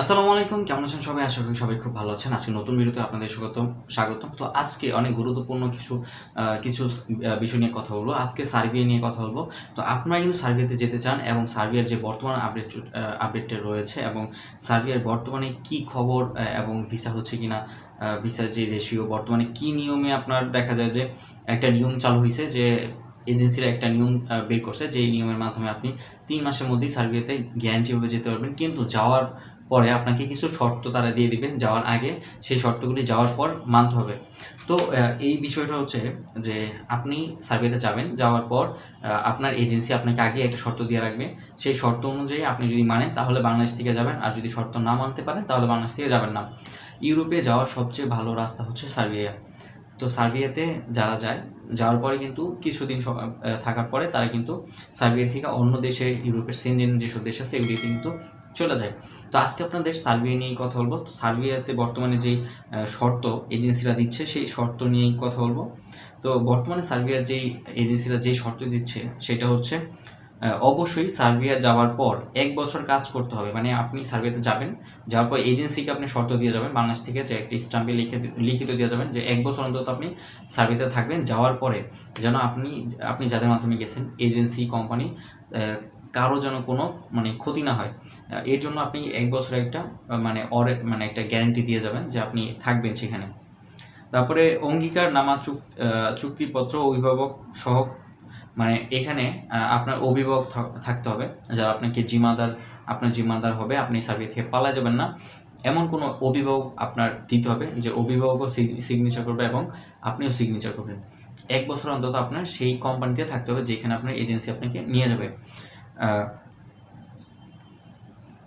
আসসালামু আলাইকুম, কেমন আছেন সবাই? আশা করি সবাই খুব ভালো আছেন। আজকে নতুন ভিডিওতে আপনাদের স্বাগতম স্বাগতম। তো আজকে অনেক গুরুত্বপূর্ণ কিছু কিছু বিষয় নিয়ে কথা বলব। আজকে সার্বিয়া নিয়ে কথা বলব। তো আপনারা কিন্তু সার্বিয়াতে যেতে চান এবং সার্বিয়ার যে বর্তমান আপডেট আপডেটটা রয়েছে এবং সার্বিয়ার বর্তমানে কি খবর এবং ভিসা হচ্ছে কিনা ভিসার যে রেশিও বর্তমানে কি নিয়মে আপনার দেখা যায় যে একটা নিয়ম চালু হয়েছে যে এজেন্সিরা একটা নিয়ম বের করছে। যে নিয়মের মাধ্যমে আপনি তিন মাসের মধ্যেই সার্বিয়াতে গ্যারান্টিভাবে যেতে পারবেন। কিন্তু যাওয়ার পরে আপনাকে কিছু শর্ত তারা দিয়ে দিবে যাওয়ার আগে। সেই শর্তগুলি যাওয়ার পর মানতে হবে। তো এই বিষয়টা হচ্ছে যে আপনি সার্ভেতে যাবেন, যাওয়ার পর আপনার এজেন্সি আপনাকে আগে একটা শর্ত দিয়ে রাখবে। সেই শর্ত অনুযায়ী আপনি যদি মানেন তাহলে বাংলাদেশ থেকে যাবেন। আর যদি শর্ত না মানতে পারেন তাহলে বাংলাদেশ থেকে যাবেন না। ইউরোপে যাওয়ার সবচেয়ে ভালো রাস্তা হচ্ছে সার্বিয়া। তো সার্বিয়াতে যারা যায়, যাওয়ার পরে কিন্তু কিছুদিন থাকার পরে তারা কিন্তু সার্বিয়া থেকে অন্য দেশে, ইউরোপের সেন্ডেন যেসব দেশ আছে, এগুলি কিন্তু চলে যায়। তো আজকে আপনাদের সার্বিয়া নিয়েই কথা বলব। তো বর্তমানে যেই শর্ত এজেন্সিরা দিচ্ছে, সেই শর্ত নিয়েই কথা বলব। তো বর্তমানে সার্বিয়ার যেই এজেন্সিরা যেই শর্ত দিচ্ছে, সেটা হচ্ছে অবশ্যই সার্বিয়া যাওয়ার পর এক বছর কাজ করতে হবে। মানে আপনি সার্বিয়াতে যাবেন, যাওয়ার পর এজেন্সিকে আপনি শর্ত দিয়ে যাবেন। বাংলাদেশ থেকে যে একটি স্টাম্পে লিখে লিখিত দিয়ে যাবেন যে এক বছর অন্তত আপনি সার্বিয়াতে থাকবেন। যাওয়ার পরে যেন আপনি আপনি যাদের মাধ্যমে গেছেন, এজেন্সি, কোম্পানি কারও যেন কোনো মানে ক্ষতি না হয়। এর জন্য আপনি এক বছরের একটা মানে অর মানে একটা গ্যারান্টি দিয়ে যাবেন যে আপনি থাকবেন সেখানে। তারপরে অঙ্গীকার নামা চুক চুক্তিপত্র অভিভাবক সহ মানে এখানে আপনার অভিভাবক থাক- থাকতে হবে। যারা আপনাকে জিম্মাদার, আপনার জিম্মাদার হবে, আপনি সার্ভিস থেকে পালা যাবেন না। এমন কোনো অভিভাবক আপনার দিতে হবে যে অভিভাবকও সিগনেচার করবে এবং আপনিও সিগনেচার করবেন। এক বছর অন্তত আপনার সেই কোম্পানিতে থাকতে হবে যেখানে আপনার এজেন্সি আপনাকে নিয়ে যাবে।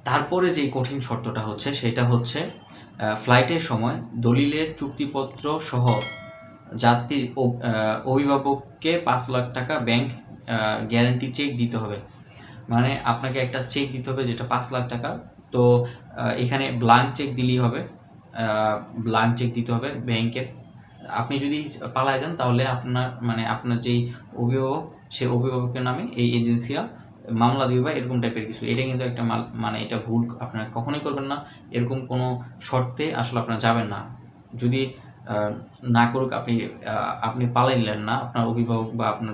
তারপরে যে কঠিন শর্তটা হচ্ছে, সেটা হচ্ছে ফ্লাইটের সময় দলিলের চুক্তিপত্র সহ যাত্রীর অভিভাবককে পাঁচ লাখ টাকা ব্যাংক গ্যারান্টি চেক দিতে হবে। মানে আপনাকে একটা চেক দিতে হবে যেটা পাঁচ লাখ টাকা। তো এখানে ব্লাঙ্ক চেক দিলেই হবে। ব্লাঙ্ক চেক দিতে হবে ব্যাংকের আপনি যদি পালায় যান তাহলে আপনার মানে আপনার যেই অভিভাবক, সে অভিভাবকের নামে এই এজেন্সিরা মামলা দিবে বা এরকম টাইপের কিছু, এটা কিন্তু একটা মানে এটা ভুল, আপনারা কখনোই করবেন না। এরকম কোনো শর্তে আসলে আপনারা যাবেন না। যদি না করুক, আপনি আপনি পালাইলেন না, আপনার অভিভাবক বা আপনার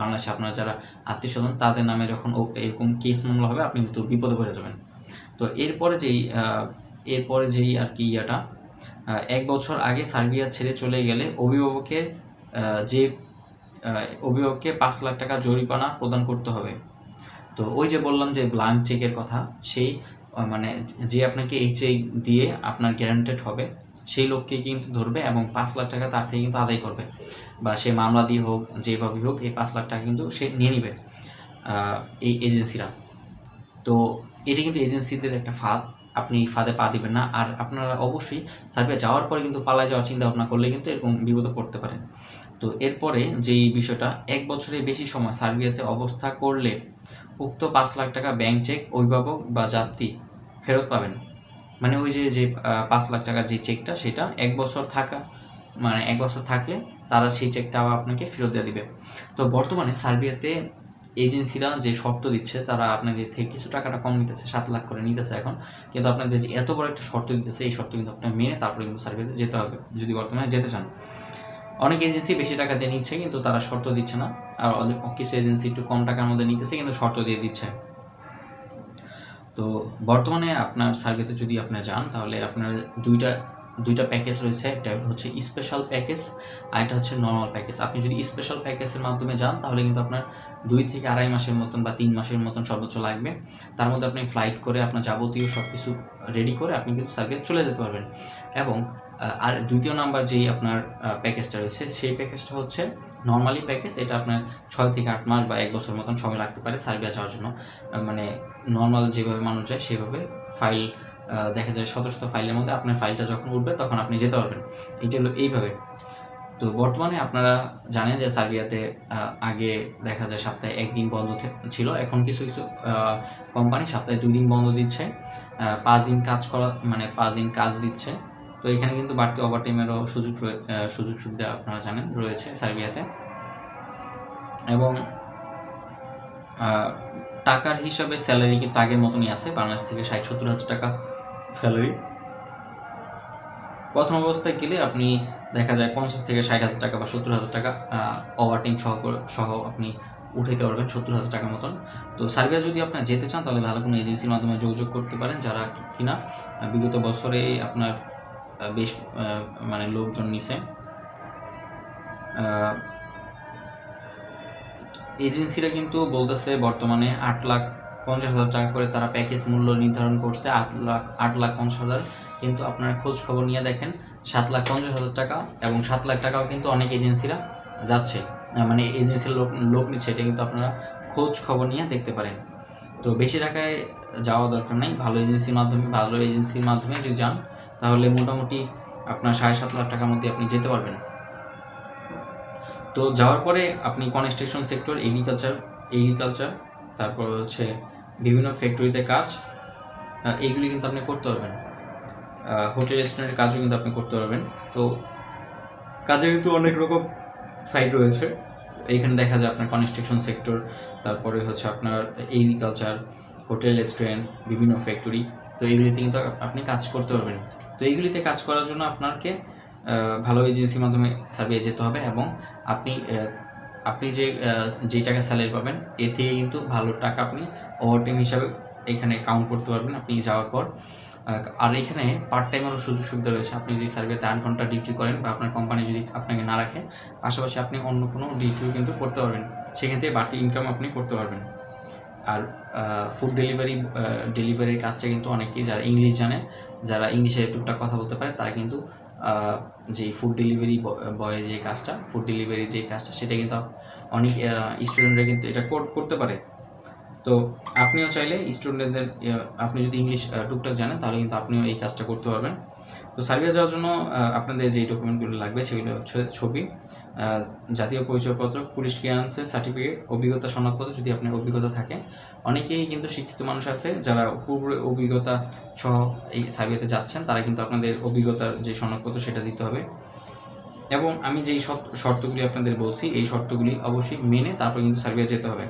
বাংলাদেশে আপনার যারা আত্মীয় স্বজন তাদের নামে যখন এরকম কেস মামলা হবে, আপনি কিন্তু বিপদে পড়ে যাবেন। তো এরপরে যেই এরপরে যেই আর কি ইয়াটা এক বছর আগে সার্বিয়া ছেড়ে চলে গেলে অভিভাবকের যে অভিভাবককে পাঁচ লাখ টাকা জরিমানা প্রদান করতে হবে। তো ওই যে বললাম যে ব্লাঙ্ক চেকের কথা, সেই মানে যে আপনাকে এই চেক দিয়ে আপনার গ্যারান্টেড হবে, সেই লোককে কিন্তু ধরবে এবং পাঁচ লাখ টাকা তার থেকে কিন্তু আদায় করবে। বা সে মামলা দিয়ে হোক যেভাবেই হোক, এই পাঁচ লাখ টাকা কিন্তু সে নিয়ে নিবে এই এজেন্সিরা তো এটা কিন্তু এজেন্সিদের একটা ফাঁদ, আপনি ফাঁদে পা দিবেন না। আর আপনারা অবশ্যই সার্ভে যাওয়ার পরে কিন্তু পালায় যাওয়ার চিন্তা ভাবনা করলে কিন্তু এরকম বিপদে পড়তে পারেন। তো এরপরে যেই বিষয়টা, এক বছরের বেশি সময় সার্বিয়াতে অবস্থা করলে উক্ত পাঁচ লাখ টাকা ব্যাংক চেক অভিভাবক বা যাত্রী ফেরত পাবেন। মানে ওই যে যে পাঁচ লাখ টাকার যে চেকটা সেটা এক বছর থাকা মানে এক বছর থাকলে তারা সেই চেকটা আবার আপনাকে ফেরত দিয়ে দিবে। তো বর্তমানে সার্বিয়াতে এজেন্সিরা যে শর্ত দিচ্ছে, তারা আপনাদের থেকে কিছু টাকাটা কম নিতেছে, সাত লাখ করে নিতেছে এখন। কিন্তু আপনাদের এত বড় একটা শর্ত দিতেছে, এই শর্ত কিন্তু আপনার মেনে তারপরে কিন্তু সার্ভিসে যেতে হবে, যদি বর্তমানে যেতে চান। অনেক এজেন্সি বেশি টাকা দিয়ে নিচ্ছে, কিন্তু তারা শর্ত দিচ্ছে না। আর কিছু এজেন্সি একটু কম টাকার মধ্যে নিতেছে, কিন্তু শর্ত দিয়ে দিচ্ছে। তো বর্তমানে আপনার সার্ভেতে যদি আপনি যান, তাহলে আপনার দুইটা দুইটা প্যাকেজ রয়েছে। একটা হচ্ছে স্পেশাল প্যাকেজ আর একটা হচ্ছে নর্মাল প্যাকেজ আপনি যদি স্পেশাল প্যাকেজের মাধ্যমে যান, তাহলে কিন্তু আপনার দুই থেকে আড়াই মাসের মতন বা তিন মাসের মতন সর্বোচ্চ লাগবে। তার মধ্যে আপনি ফ্লাইট করে আপনার যাবতীয় সব কিছু রেডি করে আপনি কিন্তু সার্ভে চলে যেতে পারবেন। এবং আর দ্বিতীয় নাম্বার যেই আপনার প্যাকেজটা রয়েছে, সেই প্যাকেজটা হচ্ছে নর্মালি প্যাকেজ এটা আপনার ছয় থেকে আট মাস বা এক বছর মতন সময় লাগতে পারে সার্বিয়া যাওয়ার জন্য। মানে নর্মাল যেভাবে মানুষ যায়, সেভাবে ফাইল দেখা যায় শত শত ফাইলের মধ্যে আপনার ফাইলটা যখন উঠবে, তখন আপনি যেতে পারবেন। এটা হলো এইভাবে। তো বর্তমানে আপনারা জানেন যে সার্বিয়াতে আগে দেখা যায় সপ্তাহে একদিন বন্ধ ছিল, এখন কিছু কিছু কোম্পানি সপ্তাহে দুই দিন বন্ধ দিচ্ছে পাঁচ দিন কাজ করা মানে পাঁচ দিন কাজ দিচ্ছে। তো এখানে কিন্তু বাড়তি ওভারটাইমেরও সুযোগ সুযোগ সুবিধা আপনারা জানেন, রয়েছে সার্বিয়াতে। এবং টাকার হিসাবে স্যালারি কিন্তু আগের মতনই আছে, বাংলাদেশ থেকে ষাট সত্তর হাজার টাকা স্যালারি প্রথম অবস্থায় গেলে আপনি দেখা যায় পঞ্চাশ থেকে ষাট হাজার টাকা বা সত্তর হাজার টাকা ওভার টাইম সহ সহ আপনি উঠাইতে পারবেন সত্তর হাজার টাকার মতন। তো সার্বিয়া যদি আপনার যেতে চান, তাহলে ভালো কোনো এজেন্সির মাধ্যমে যোগাযোগ করতে পারেন, যারা কিনা। বিগত বছরে আপনার বেশ মানে লোকজন নিছে। এজেন্সিরা কিন্তু বলতেছে বর্তমানে আট লাখ পঞ্চাশ হাজার টাকা করে তারা প্যাকেজ মূল্য নির্ধারণ করছে, আট লাখ আট লাখ পঞ্চাশ হাজার। কিন্তু আপনারা খোঁজ খবর নিয়ে দেখেন, সাত লাখ পঞ্চাশ হাজার টাকা এবং সাত লাখ টাকাও কিন্তু অনেক এজেন্সিরা যাচ্ছে। মানে এজেন্সির লোক লোক নিচ্ছে, এটা কিন্তু আপনারা খোঁজ খবর নিয়ে দেখতে পারেন। তো বেশি টাকায় যাওয়া দরকার নাই, ভালো এজেন্সির মাধ্যমে, ভালো এজেন্সির মাধ্যমে যদি যান তাহলে মোটামুটি আপনার সাড়ে সাত লাখ টাকার মধ্যে আপনি যেতে পারবেন। তো যাওয়ার পরে আপনি কনস্ট্রাকশন সেক্টর এগ্রিকালচার এগ্রিকালচার তারপর হচ্ছে বিভিন্ন ফ্যাক্টরিতে কাজ এইগুলি কিন্তু আপনি করতে পারবেন। হোটেল রেস্টুরেন্টের কাজও কিন্তু আপনি করতে পারবেন। তো কাজে কিন্তু অনেক রকম সাইট রয়েছে। এইখানে দেখা যায় আপনার কনস্ট্রাকশন সেক্টর তারপরে হচ্ছে আপনার এগ্রিকালচার হোটেল রেস্টুরেন্ট বিভিন্ন ফ্যাক্টরি তো এইগুলিতে কিন্তু আপনি কাজ করতে পারবেন। তো এইগুলিতে কাজ করার জন্য আপনাকে ভালো এজেন্সির মাধ্যমে সার্ভে যেতে হবে এবং আপনি আপনি যে যে টাকা স্যালারি পাবেন, এর থেকে কিন্তু ভালো টাকা আপনি ওভারটাইম হিসাবে এখানে কাউন্ট করতে পারবেন আপনি যাওয়ার পর। আর এখানে পার্ট টাইমেরও সুযোগ সুবিধা রয়েছে। আপনি যদি সার্ভেতে আট ঘণ্টা ডিউটি করেন বা আপনার কোম্পানি যদি আপনাকে না রাখে, পাশাপাশি আপনি অন্য কোনো ডিউটিও কিন্তু করতে পারবেন। সেখান থেকে বাড়তি ইনকাম আপনি করতে পারবেন। আর ফুড ডেলিভারি ডেলিভারির কাজটা কিন্তু অনেকেই যারা ইংলিশ জানে যারা ইংলিশে টুকটাক কথা বলতে পারে, তারা কিন্তু যে ফুড ডেলিভারি বয়ের যে কাজটা ফুড ডেলিভারি যে কাজটা, সেটা কিন্তু অনেক স্টুডেন্টরা কিন্তু এটা করতে পারে। তো আপনিও চাইলে স্টুডেন্টদের আপনি যদি ইংলিশ টুকটাক জানেন, তাহলে কিন্তু আপনিও এই কাজটা করতে পারবেন। তো সার্বিয়া যাওয়ার জন্য আপনাদের যে ডকুমেন্টগুলো লাগবে সেগুলো হচ্ছে ছবি জাতীয় পরিচয়পত্র পুলিশ ক্লিয়ারেন্সের সার্টিফিকেট অভিজ্ঞতা সনদপত্র যদি আপনার অভিজ্ঞতা থাকে। অনেকেই কিন্তু শিক্ষিত মানুষ আছে যারা পূর্বে অভিজ্ঞতা সহ এই সার্বিয়াতে যাচ্ছেন, তারা কিন্তু আপনাদের অভিজ্ঞতার যে সনদপত্র সেটা দিতে হবে। এবং আমি যেই শর্তগুলি আপনাদের বলছি, এই শর্তগুলি অবশ্যই মেনে তারপর কিন্তু সার্বিয়া যেতে হবে।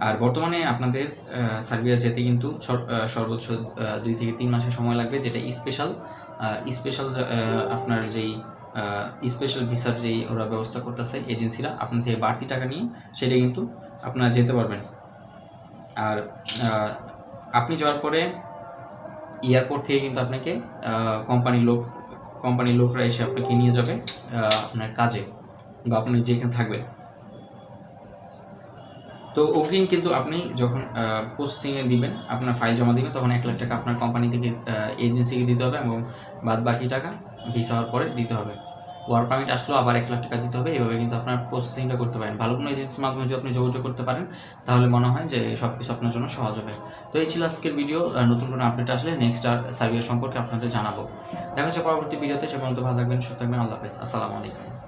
আর বর্তমানে আপনাদের সার্বিয়া যেতে কিন্তু সর- সর্বোচ্চ দুই থেকে তিন মাসের সময় লাগবে, যেটা স্পেশাল স্পেশাল আপনার যেই স্পেশাল ভিসার যেই ওরা ব্যবস্থা করতেছে এজেন্সিরা আপনার থেকে বাড়তি টাকা নিয়ে সেটা কিন্তু আপনারা যেতে পারবেন। আর আপনি যাওয়ার পরে এয়ারপোর্ট থেকে কিন্তু আপনাকে কোম্পানির লোক কোম্পানির লোকরা এসে আপনাকে নিয়ে যাবে আপনার কাজে বা আপনি যেখানে থাকবেন। তো অগ্রিম কিন্তু আপনি যখন প্রসেসিংয়ে দিবেন, আপনার ফাইল জমা দিবেন, তখন এক লাখ টাকা আপনার কোম্পানি থেকে এজেন্সিকে দিতে হবে এবং বাদ বাকি টাকা ভিসা হওয়ার পরে দিতে হবে। ওয়ার্ক পারমিট আসলেও আবার এক লাখ টাকা দিতে হবে, এভাবে কিন্তু আপনার প্রসেসিংটা করতে পারেন। ভালো কোনো এজেন্সির মাধ্যমে যদি আপনি যোগাযোগ করতে পারেন, তাহলে মনে হয় যে সব কিছু আপনার জন্য সহজ হবে। তো এই ছিল আজকের ভিডিও নতুন কোনো আপডেট আসলে নেক্সট আর সার্ভিস সম্পর্কে আপনাদের জানাব। দেখা হচ্ছে পরবর্তী ভিডিওতে সে পর্যন্ত ভালো থাকবেন, সুস্থ থাকবেন, আল্লাহ হাফেজ, আসসালামু আলাইকুম।